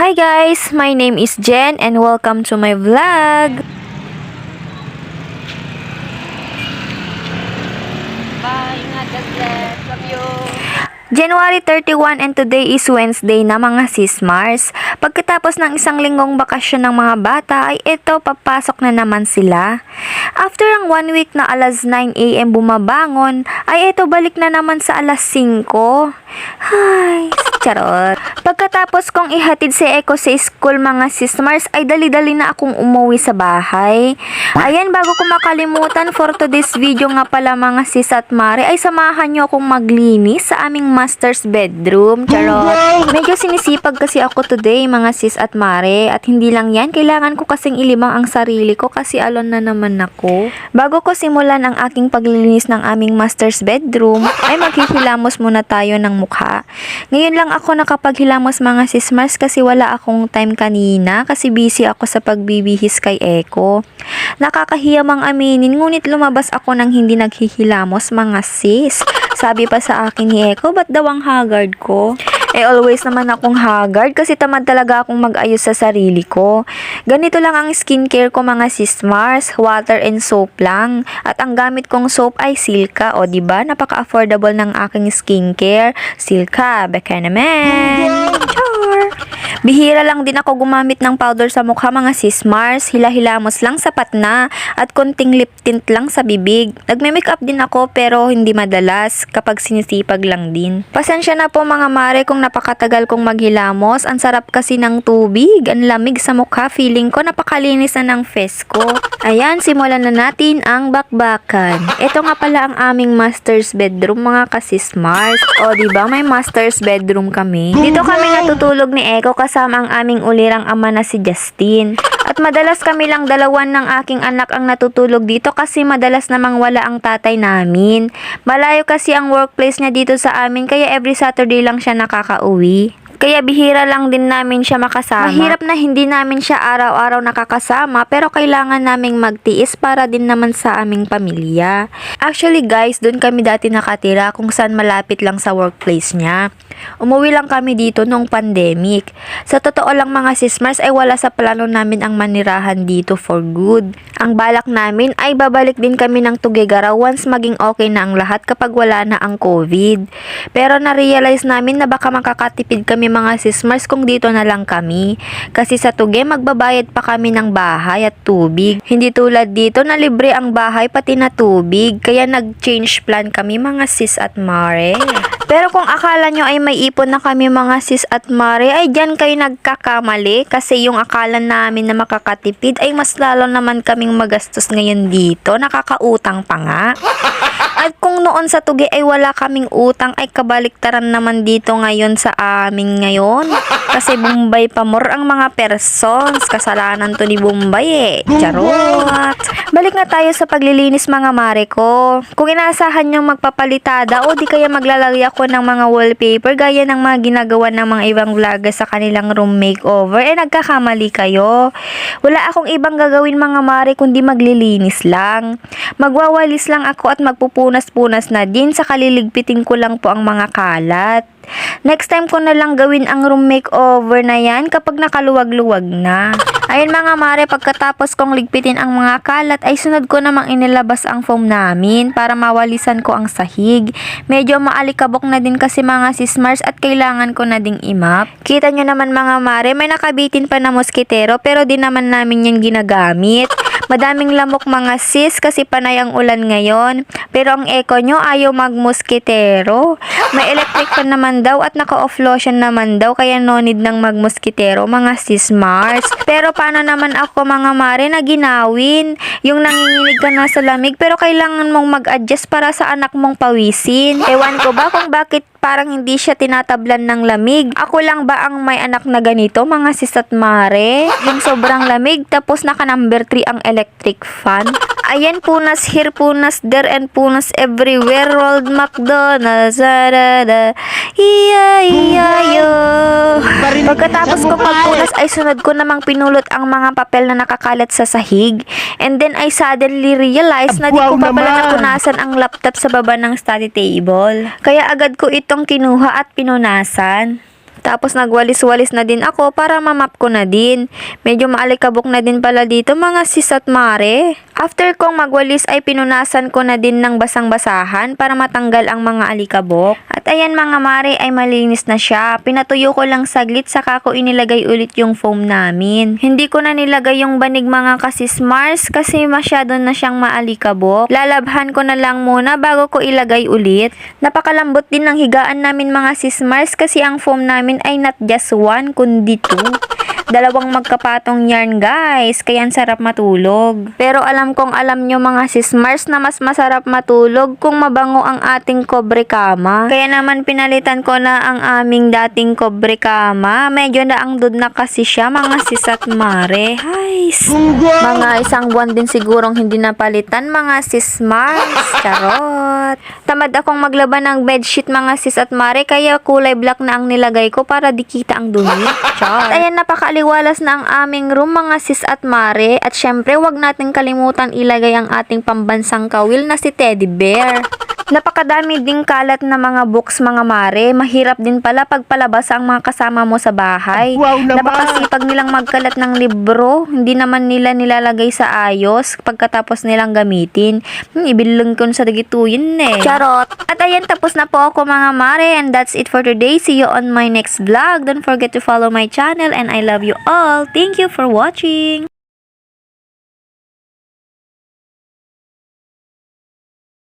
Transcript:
Hi guys, my name is Jen and welcome to my vlog. Bye, ingat bless. Love you. January 31 and today is Wednesday na mga sis Mars. Pagkatapos ng isang linggong bakasyon ng mga bata ay ito papasok na naman sila. After ang one week na alas 9am bumabangon ay ito balik na naman sa alas 5. Hay, charot. Pagkatapos kong ihatid si Eko sa school mga sis Mars ay dali-dali na akong umuwi sa bahay. Ayan, bago ko makalimutan for today's video nga pala mga sis at mare ay samahan nyo akong maglinis sa aming master's bedroom. Charot. Medyo sinisipag kasi ako today mga sis at mare at hindi lang yan, kailangan ko kasing ilimang ang sarili ko kasi alon na naman ako. Bago ko simulan ang aking paglilinis ng aming master's bedroom ay maghihilamos muna tayo ng mukha. Ngayon lang ako nakapaghilamos mga sis Mars kasi wala akong time kanina kasi busy ako sa pagbibihis kay Eko. Nakakahiya mang aminin ngunit lumabas ako nang hindi naghihilamos mga sis. Sabi pa sa akin ni Eko, ba't daw ang haggard ko? Eh always naman akong haggard kasi tamad talaga akong mag-ayos sa sarili ko. Ganito lang ang skincare ko mga sis Mars, water and soap lang. At ang gamit kong soap ay Silka. O di ba Napaka-affordable ng aking skincare. Silka, baka naman. Char! Bihira lang din ako gumamit ng powder sa mukha mga sis Mars. Hila-hilamos lang sapat na. At konting lip tint lang sa bibig. Nagme-makeup din ako pero hindi madalas kapag sinisipag lang din. Pasensya na po mga mare kung napakatagal kong maghilamos. Ang sarap kasi ng tubig. Ang lamig sa mukha. Feeling ko napakalinis na ng face ko. Ayan, simulan na natin ang bakbakan. Ito nga pala ang aming master's bedroom mga kasis Mars. O, di ba may master's bedroom kami? Dito kami natutulog ni Eko kasama ang aming ulirang ama na si Justin. At madalas kami lang dalawan ng aking anak ang natutulog dito kasi madalas namang wala ang tatay namin. Malayo kasi ang workplace niya dito sa amin kaya every Saturday lang siya nakakauwi. Kaya bihira lang din namin siya makasama. Mahirap na hindi namin siya araw-araw nakakasama pero kailangan naming magtiis para din naman sa aming pamilya. Actually guys, doon kami dati nakatira kung saan malapit lang sa workplace niya. Umuwi lang kami dito noong pandemic. Sa totoo lang mga sismars ay wala sa plano namin ang manirahan dito for good. Ang balak namin ay babalik din kami ng Tugigaraw once maging okay na ang lahat kapag wala na ang COVID. Pero na-realize namin na baka makakatipid kami mga sismars kung dito na lang kami. Kasi sa Tuge magbabayad pa kami ng bahay at tubig. Hindi tulad dito na libre ang bahay pati na tubig. Kaya nag-change plan kami mga sis at mare. Pero kung akala nyo ay may ipon na kami mga sis at mare, ay dyan kayo nagkakamali kasi yung akala namin na makakatipid ay mas lalo naman kaming magastos ngayon dito. Nakakautang pa nga. At kung noon sa tugi ay wala kaming utang ay kabaliktaran naman dito ngayon sa ngayon. Kasi Bombay pa more ang mga persons. Kasalanan to ni Bombay eh. Charot. Balik na tayo sa paglilinis mga mare ko. Kung inaasahan nyong magpapalitada o di kaya maglalagay ako ng mga wallpaper gaya ng mga ginagawa ng mga ibang vlogger sa kanilang room makeover, eh nagkakamali kayo. Wala akong ibang gagawin mga mare kundi maglilinis lang. Magwawalis lang ako at magpupunas-punas na din sa kaliligpitin ko lang po ang mga kalat. Next time ko na lang gawin ang room makeover na yan kapag nakaluwag-luwag na. Ayun mga mare, pagkatapos kong ligpitin ang mga kalat ay sunod ko namang inilabas ang foam namin para mawalisan ko ang sahig. Medyo maalikabok na din kasi mga sismars at kailangan ko na ding imap. Kita nyo naman mga mare, may nakabitin pa na moskitero pero di naman namin yan ginagamit. Madaming lamok mga sis kasi panay ang ulan ngayon. Pero ang eco nyo ayaw magmuskitero. May electric pa naman daw at naka-off lotion naman daw kaya no need ng magmuskitero mga sis Mars. Pero paano naman ako mga mare na ginawin? Yung nanginginig ka na sa lamig pero kailangan mong mag-adjust para sa anak mong pawisin. Ewan ko ba kung bakit parang hindi siya tinatablan ng lamig. Ako lang ba ang may anak na ganito, mga sis at mare? Yung sobrang lamig, tapos naka number 3 ang electric fan. Ayan, punas here, punas there, and punas everywhere. World McDonald's, da iya, iya, yo. Pagkatapos ko pagpunas ay sunod ko namang pinulot ang mga papel na nakakalat sa sahig. And then I suddenly realized na di ko pa pala napunasan ang laptop sa baba ng study table. Kaya agad ko itong kinuha at pinunasan. Tapos nagwalis-walis na din ako para mamap ko na din. Medyo maalikabok na din pala dito mga sis at mare. After kong magwalis ay pinunasan ko na din ng basang-basahan para matanggal ang mga alikabok. At ayan mga mare ay malinis na siya. Pinatuyo ko lang saglit saka ko inilagay ulit yung foam namin. Hindi ko na nilagay yung banig mga kasis Mars kasi masyado na siyang maalikabok. Lalabhan ko na lang muna bago ko ilagay ulit. Napakalambot din ng higaan namin mga sis Mars kasi ang foam namin ay not just one kundi two. Dalawang magkapatong yarn guys, kaya sarap matulog. Pero alam kong alam nyo mga sis Mars na mas masarap matulog kung mabango ang ating kobre kama. Kaya naman pinalitan ko na ang aming dating kobre kama. Medyo naangdod na kasi siya mga sis at mare. Hays! Mga isang buwan din sigurong hindi napalitan mga sis Mars. Charot! Tamad akong maglaban ng bedsheet mga sis at mare kaya kulay black na ang nilagay ko para di kita ang dumi. Char. Ayan napakaaliwalas na ang aming room mga sis at mare at syempre wag natin kalimutan ilagay ang ating pambansang kawil na si Teddy Bear. Napakadami ding kalat na mga books mga mare. Mahirap din pala pagpalabas ang mga kasama mo sa bahay. Wow naman! Napakasipag nilang magkalat ng libro. Hindi naman nila nilalagay sa ayos pagkatapos nilang gamitin. Hmm, ibilong ko sa dagituyin eh. Charot! At ayan, tapos na po ako mga mare. And that's it for today. See you on my next vlog. Don't forget to follow my channel and I love you all. Thank you for watching!